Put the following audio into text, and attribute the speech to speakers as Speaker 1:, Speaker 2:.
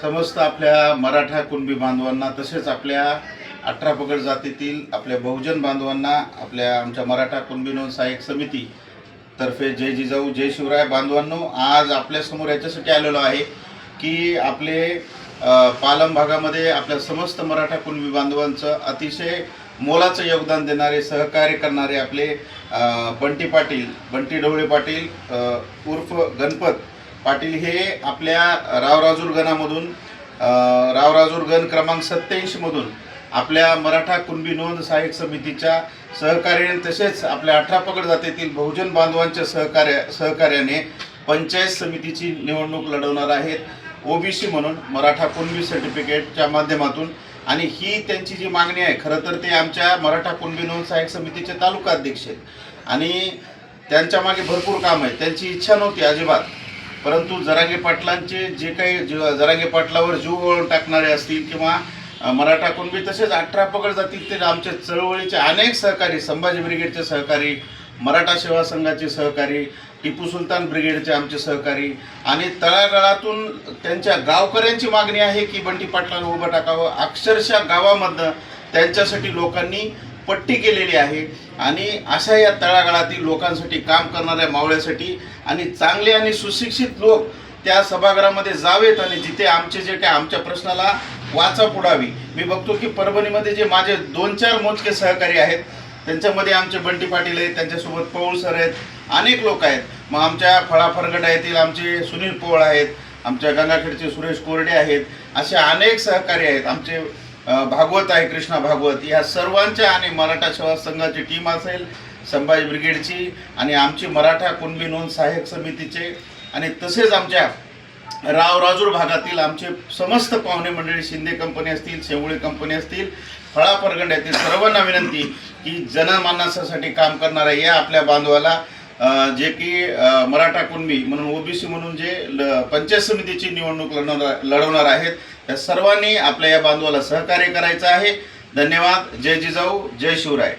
Speaker 1: समस्त आपल्या मराठा कुणबी बांधवांना तसेच आपल्या अठरा पगड जातीतील आपल्या बहुजन बांधवांना आपल्या आमच्या मराठा कुणबी नोंद सहाय्यक समिती तर्फे जय जिजाऊ जय शिवराय बांधवांनो आज आपल्यासमोर याच्यासाठी आलेलो आहे की आपले पालम भागामध्ये आपल्या समस्त मराठा कुणबी बांधवांचं अतिशय मोलाचं योगदान देणारे सहकार्य करणारे आपले बंटी पाटील बंटी ढवळे पाटील उर्फ गणपत पाटील हे आपल्या रावराजूर गणामधून रावराजूर गण क्रमांक सत्याऐंशीमधून आपल्या मराठा कुणबी नोंद सहाय्यक समितीच्या सहकार्याने तसेच आपल्या अठरा पकड जातीतील बहुजन बांधवांच्या सहकार्य सहकार्याने पंचायत समितीची निवडणूक लढवणार आहेत. ओबीसी म्हणून मराठा कुणबी सर्टिफिकेटच्या माध्यमातून आणि ही त्यांची जी मागणी आहे खरं तर ते आमच्या मराठा कुणबी नोंद सहाय्यक समितीचे तालुका अध्यक्ष आहेत. आणि त्यांच्या मागे भरपूर काम आहे. त्यांची इच्छा नव्हती अजिबात. परंतु जरांगे पाटलांचे जे काही ज- जरांगे पाटलावर जीव वळून टाकणारे असतील किंवा मराठा कुणबी तसेच अठरा पकड जातील ते आमच्या चळवळीचे अनेक सहकारी संभाजी ब्रिगेडचे सहकारी मराठा सेवा संघाचे सहकारी टिपू सुलतान ब्रिगेडचे आमचे सहकारी आणि तळागाळातून त्यांच्या गावकऱ्यांची मागणी आहे की बंटी पाटलांना उभं टाकावं. अक्षरशः गावामधनं त्यांच्यासाठी लोकांनी पट्टी केलेली आहे आणि अशा या तळागाळातील लोकांसाठी काम करणाऱ्या मावळ्यासाठी आणि चांगले आणि सुशिक्षित लोक त्या सभागृहामध्ये जावेत आणि जिथे आमचे जे काय आमच्या प्रश्नाला वाचा पुढावी. मी बघतो की परभणीमध्ये जे माझे दोन चार मोजके सहकारी आहेत त्यांच्यामध्ये आमचे बंटी पाटील आहेत त्यांच्यासोबत पौळ सर आहेत अनेक लोक आहेत. मग आमच्या फळाफरगडा येथील आमचे सुनील पोळ आहेत आमच्या गंगाखेडचे सुरेश कोरडे आहेत असे अनेक सहकारी आहेत. आमचे भागवत आहे कृष्णा भागवत. या सर्वांच्या आणि मराठा सेवा संघाची टीम असेल संभाजी ब्रिगेडची आणि आमची मराठा कुणबी नोंद सहाय्यक समितीचे आणि तसेच आमच्या राव राजूर भागातील आमचे समस्त पाहुणे मंडळी शिंदे कंपनी असतील शेवळे कंपनी असतील फळा परगंड्यातील सर्वांना विनंती की जनमानसासाठी काम करणाऱ्या या आपल्या बांधवाला जे की मराठा कुणबी म्हणून ओबीसी म्हणून जे ल- पंचायत समितीची निवडणूक लढवणार लढवणार आहेत त्या सर्वांनी आपल्या या बांधवाला सहकार्य करायचं आहे. धन्यवाद. जय जिजाऊ. जय शिवराय.